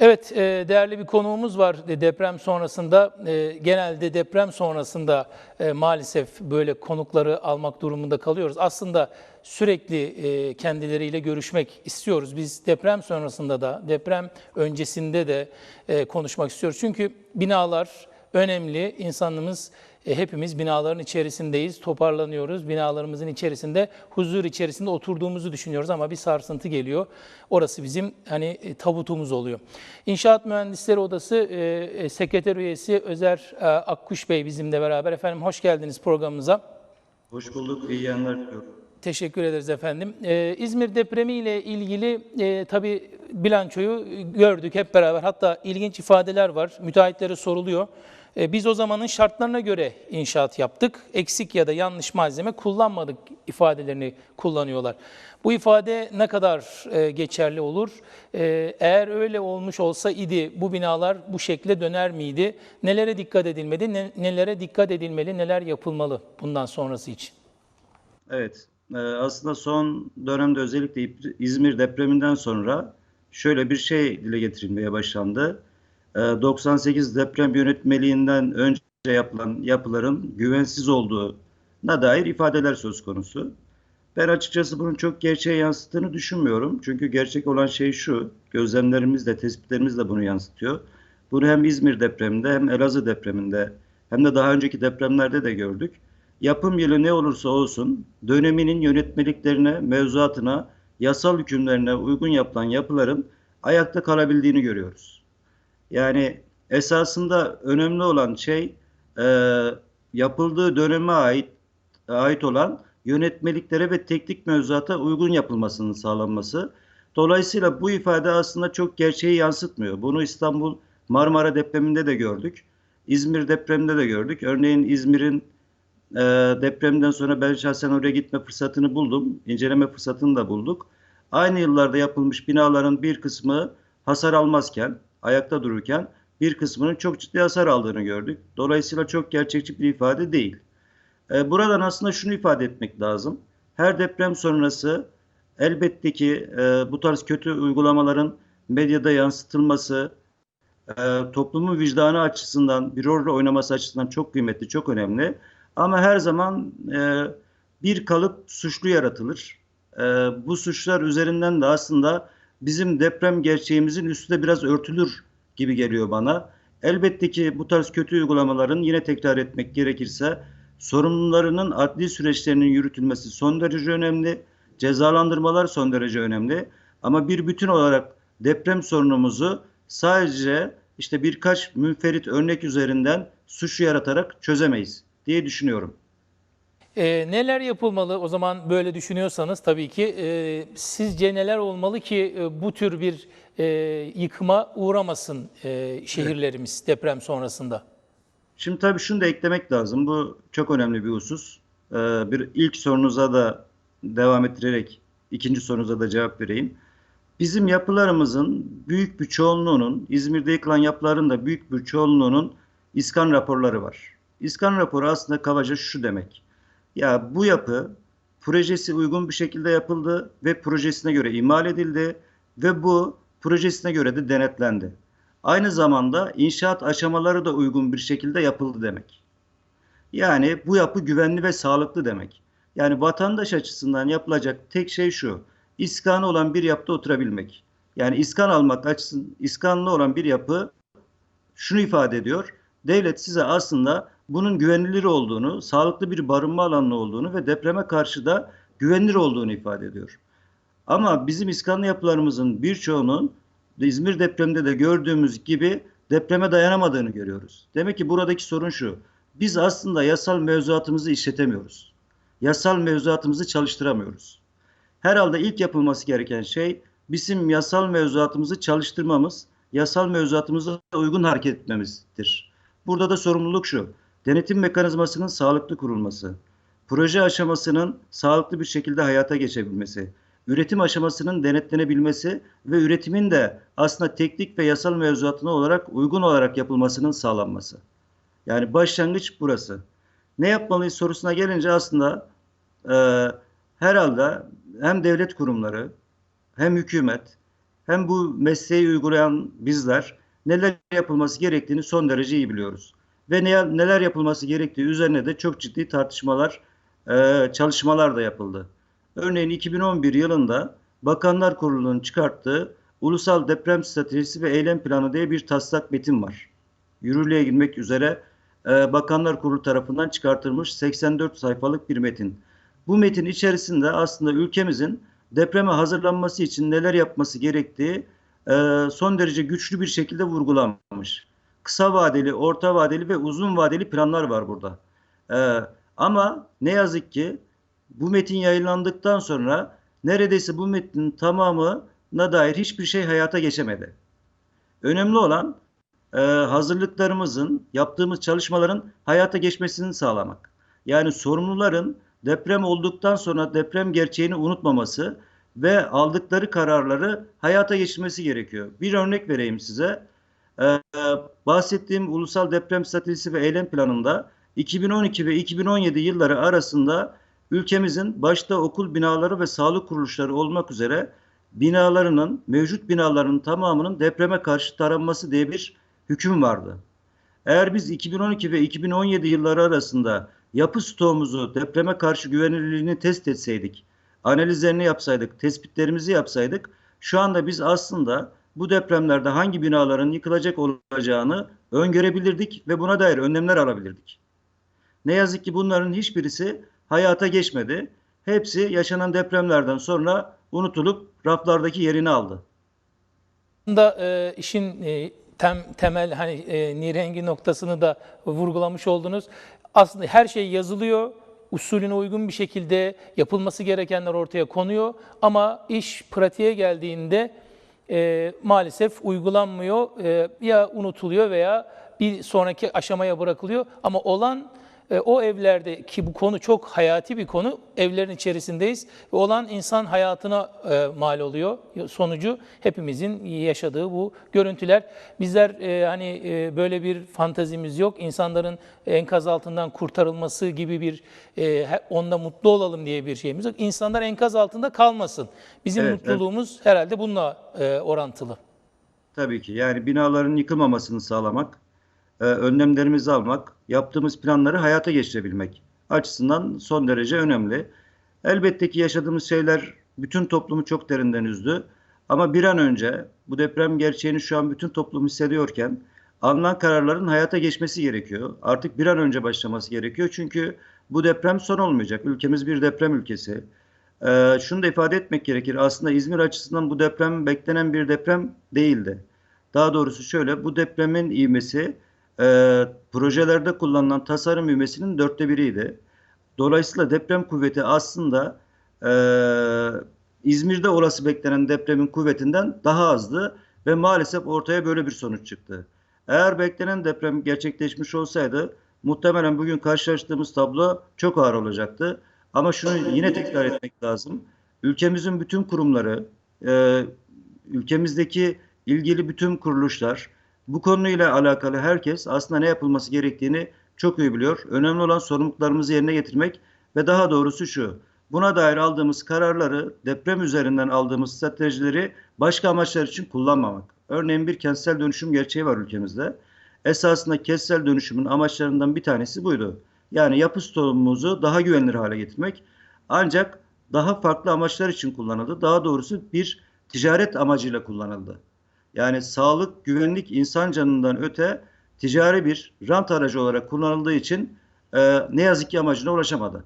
Evet, e, değerli bir konuğumuz var deprem sonrasında. e, Genelde deprem sonrasında e, maalesef böyle konukları almak durumunda kalıyoruz. Aslında sürekli kendileriyle görüşmek istiyoruz. Biz deprem sonrasında da, deprem öncesinde de konuşmak istiyoruz. Çünkü binalar önemli. İnsanımız e, hepimiz binaların içerisindeyiz, toparlanıyoruz. Binalarımızın içerisinde huzur içerisinde oturduğumuzu düşünüyoruz ama bir sarsıntı geliyor. Orası bizim hani e, tabutumuz oluyor. İnşaat Mühendisleri Odası e, e, Sekreter Üyesi Özer e, Akkuş Bey bizimle beraber. Efendim hoş geldiniz programımıza. Hoş bulduk, iyi yayınlar diliyorum. Teşekkür ederiz efendim. Ee, İzmir depremiyle ilgili e, tabii bilançoyu gördük hep beraber. Hatta ilginç ifadeler var. Müteahhitlere soruluyor. E, biz o zamanın şartlarına göre inşaat yaptık. Eksik ya da yanlış malzeme kullanmadık ifadelerini kullanıyorlar. Bu ifade ne kadar e, geçerli olur? E, eğer öyle olmuş olsa idi bu binalar bu şekle döner miydi? Nelere dikkat edilmedi? Ne- nelere dikkat edilmeli? Neler yapılmalı bundan sonrası için? Evet, aslında son dönemde özellikle İzmir depreminden sonra şöyle bir şey dile getirilmeye başlandı. E, 98 deprem yönetmeliğinden önce yapılan yapıların güvensiz olduğuna dair ifadeler söz konusu. Ben açıkçası bunun çok gerçeğe yansıttığını düşünmüyorum. Çünkü gerçek olan şey şu, gözlemlerimiz de tespitlerimiz de bunu yansıtıyor. Bunu hem İzmir depreminde hem Elazığ depreminde hem de daha önceki depremlerde de gördük. Yapım yılı ne olursa olsun döneminin yönetmeliklerine, mevzuatına, yasal hükümlerine uygun yapılan yapıların ayakta kalabildiğini görüyoruz. Yani esasında önemli olan şey e, yapıldığı döneme ait ait olan yönetmeliklere ve teknik mevzuata uygun yapılmasının sağlanması. Dolayısıyla bu ifade aslında çok gerçeği yansıtmıyor. Bunu İstanbul Marmara depreminde de gördük. İzmir depreminde de gördük. Örneğin İzmir'in e, depremden sonra ben şahsen oraya gitme fırsatını buldum. İnceleme fırsatını da bulduk. Aynı yıllarda yapılmış binaların bir kısmı hasar almazken, ayakta dururken bir kısmının çok ciddi hasar aldığını gördük. Dolayısıyla çok gerçekçi bir ifade değil. E, buradan aslında şunu ifade etmek lazım. Her deprem sonrası elbette ki e, bu tarz kötü uygulamaların medyada yansıtılması, e, toplumun vicdanı açısından, bir rol oynaması açısından çok kıymetli, çok önemli. Ama her zaman e, bir kalıp suçlu yaratılır. E, bu suçlar üzerinden de aslında bizim deprem gerçeğimizin üstü de biraz örtülür gibi geliyor bana. Elbette ki bu tarz kötü uygulamaların yine tekrar etmek gerekirse sorumlularının adli süreçlerinin yürütülmesi son derece önemli. Cezalandırmalar son derece önemli. Ama bir bütün olarak deprem sorunumuzu sadece işte birkaç münferit örnek üzerinden suç yaratarak çözemeyiz diye düşünüyorum. E, neler yapılmalı o zaman böyle düşünüyorsanız tabii ki e, sizce neler olmalı ki e, bu tür bir e, yıkıma uğramasın e, şehirlerimiz deprem sonrasında? Şimdi tabii şunu da eklemek lazım. Bu çok önemli bir husus. Ee, bir ilk sorunuza da devam ettirerek ikinci sorunuza da cevap vereyim. Bizim yapılarımızın büyük bir çoğunluğunun, İzmir'de yıkılan yapıların da büyük bir çoğunluğunun İSKAN raporları var. İSKAN raporu aslında kabaca şu demek. Ya bu yapı projesi uygun bir şekilde yapıldı ve projesine göre imal edildi ve bu projesine göre de denetlendi. Aynı zamanda inşaat aşamaları da uygun bir şekilde yapıldı demek. Yani bu yapı güvenli ve sağlıklı demek. Yani vatandaş açısından yapılacak tek şey şu. İskanı olan bir yapıda oturabilmek. Yani iskan almak açısından iskanlı olan bir yapı şunu ifade ediyor. Devlet size aslında bunun güvenilir olduğunu, sağlıklı bir barınma alanı olduğunu ve depreme karşı da güvenilir olduğunu ifade ediyor. Ama bizim iskanlı yapılarımızın birçoğunun İzmir depreminde de gördüğümüz gibi depreme dayanamadığını görüyoruz. Demek ki buradaki sorun şu. Biz aslında yasal mevzuatımızı işletemiyoruz. Yasal mevzuatımızı çalıştıramıyoruz. Herhalde ilk yapılması gereken şey bizim yasal mevzuatımızı çalıştırmamız, yasal mevzuatımıza uygun hareket etmemizdir. Burada da sorumluluk şu. Denetim mekanizmasının sağlıklı kurulması, proje aşamasının sağlıklı bir şekilde hayata geçebilmesi, üretim aşamasının denetlenebilmesi ve üretimin de aslında teknik ve yasal mevzuatına olarak uygun olarak yapılmasının sağlanması. Yani başlangıç burası. Ne yapmalıyız sorusuna gelince aslında e, herhalde hem devlet kurumları hem hükümet hem bu mesleği uygulayan bizler neler yapılması gerektiğini son derece iyi biliyoruz. Ve ne, neler yapılması gerektiği üzerine de çok ciddi tartışmalar, e, çalışmalar da yapıldı. Örneğin 2011 yılında Bakanlar Kurulu'nun çıkarttığı Ulusal Deprem Stratejisi ve Eylem Planı diye bir taslak metin var. Yürürlüğe girmek üzere e, Bakanlar Kurulu tarafından çıkartılmış 84 sayfalık bir metin. Bu metin içerisinde aslında ülkemizin depreme hazırlanması için neler yapması gerektiği e, son derece güçlü bir şekilde vurgulanmış. Kısa vadeli, orta vadeli ve uzun vadeli planlar var burada. E, ama ne yazık ki bu metin yayınlandıktan sonra neredeyse bu metnin tamamına dair hiçbir şey hayata geçemedi. Önemli olan e, hazırlıklarımızın, yaptığımız çalışmaların hayata geçmesini sağlamak. Yani sorumluların deprem olduktan sonra deprem gerçeğini unutmaması ve aldıkları kararları hayata geçirmesi gerekiyor. Bir örnek vereyim size. Ee, bahsettiğim Ulusal Deprem Stratejisi ve Eylem Planı'nda 2012 ve 2017 yılları arasında ülkemizin başta okul binaları ve sağlık kuruluşları olmak üzere binalarının, mevcut binalarının tamamının depreme karşı taranması diye bir hüküm vardı. Eğer biz 2012 ve 2017 yılları arasında yapı stoğumuzu depreme karşı güvenilirliğini test etseydik, analizlerini yapsaydık, tespitlerimizi yapsaydık, şu anda biz aslında bu depremlerde hangi binaların yıkılacak olacağını öngörebilirdik ve buna dair önlemler alabilirdik. Ne yazık ki bunların hiçbirisi hayata geçmedi. Hepsi yaşanan depremlerden sonra unutulup raflardaki yerini aldı. Aslında e, işin e, tem, temel hani e, nirengi noktasını da vurgulamış oldunuz. Aslında her şey yazılıyor, usulüne uygun bir şekilde yapılması gerekenler ortaya konuyor ama iş pratiğe geldiğinde e, maalesef uygulanmıyor, e, ya unutuluyor veya bir sonraki aşamaya bırakılıyor. Ama olan e, o evlerde ki bu konu çok hayati bir konu. Evlerin içerisindeyiz ve olan insan hayatına e, mal oluyor. Sonucu hepimizin yaşadığı bu görüntüler. Bizler e, hani e, böyle bir fantazimiz yok. İnsanların enkaz altından kurtarılması gibi bir e, onda mutlu olalım diye bir şeyimiz yok. İnsanlar enkaz altında kalmasın. Bizim Evet, evet. mutluluğumuz herhalde bununla e, orantılı. Tabii ki yani binaların yıkılmamasını sağlamak, e, önlemlerimizi almak, yaptığımız planları hayata geçirebilmek açısından son derece önemli. Elbette ki yaşadığımız şeyler bütün toplumu çok derinden üzdü. Ama bir an önce bu deprem gerçeğini şu an bütün toplum hissediyorken alınan kararların hayata geçmesi gerekiyor. Artık bir an önce başlaması gerekiyor. Çünkü bu deprem son olmayacak. Ülkemiz bir deprem ülkesi. Ee, şunu da ifade etmek gerekir. Aslında İzmir açısından bu deprem beklenen bir deprem değildi. Daha doğrusu şöyle, bu depremin ivmesi e, projelerde kullanılan tasarım ivmesinin dörtte biriydi. Dolayısıyla deprem kuvveti aslında e, İzmir'de olası beklenen depremin kuvvetinden daha azdı ve maalesef ortaya böyle bir sonuç çıktı. Eğer beklenen deprem gerçekleşmiş olsaydı muhtemelen bugün karşılaştığımız tablo çok ağır olacaktı. Ama şunu yine tekrar etmek lazım. Ülkemizin bütün kurumları, e, ülkemizdeki ilgili bütün kuruluşlar, bu konuyla alakalı herkes aslında ne yapılması gerektiğini çok iyi biliyor. Önemli olan sorumluluklarımızı yerine getirmek ve daha doğrusu şu. Buna dair aldığımız kararları, deprem üzerinden aldığımız stratejileri başka amaçlar için kullanmamak. Örneğin bir kentsel dönüşüm gerçeği var ülkemizde. Esasında kentsel dönüşümün amaçlarından bir tanesi buydu. Yani yapı stoğumuzu daha güvenilir hale getirmek. Ancak daha farklı amaçlar için kullanıldı. Daha doğrusu bir ticaret amacıyla kullanıldı. Yani sağlık, güvenlik, insan canından öte ticari bir rant aracı olarak kullanıldığı için e, ne yazık ki amacına ulaşamadı.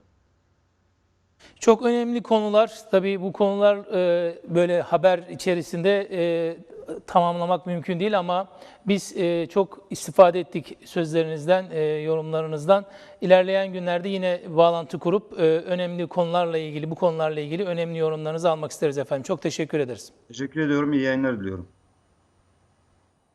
Çok önemli konular. Tabii bu konular e, böyle haber içerisinde e, tamamlamak mümkün değil ama biz e, çok istifade ettik sözlerinizden, e, yorumlarınızdan. İlerleyen günlerde yine bağlantı kurup e, önemli konularla ilgili, bu konularla ilgili önemli yorumlarınızı almak isteriz efendim. Çok teşekkür ederiz. Teşekkür ediyorum. İyi yayınlar diliyorum.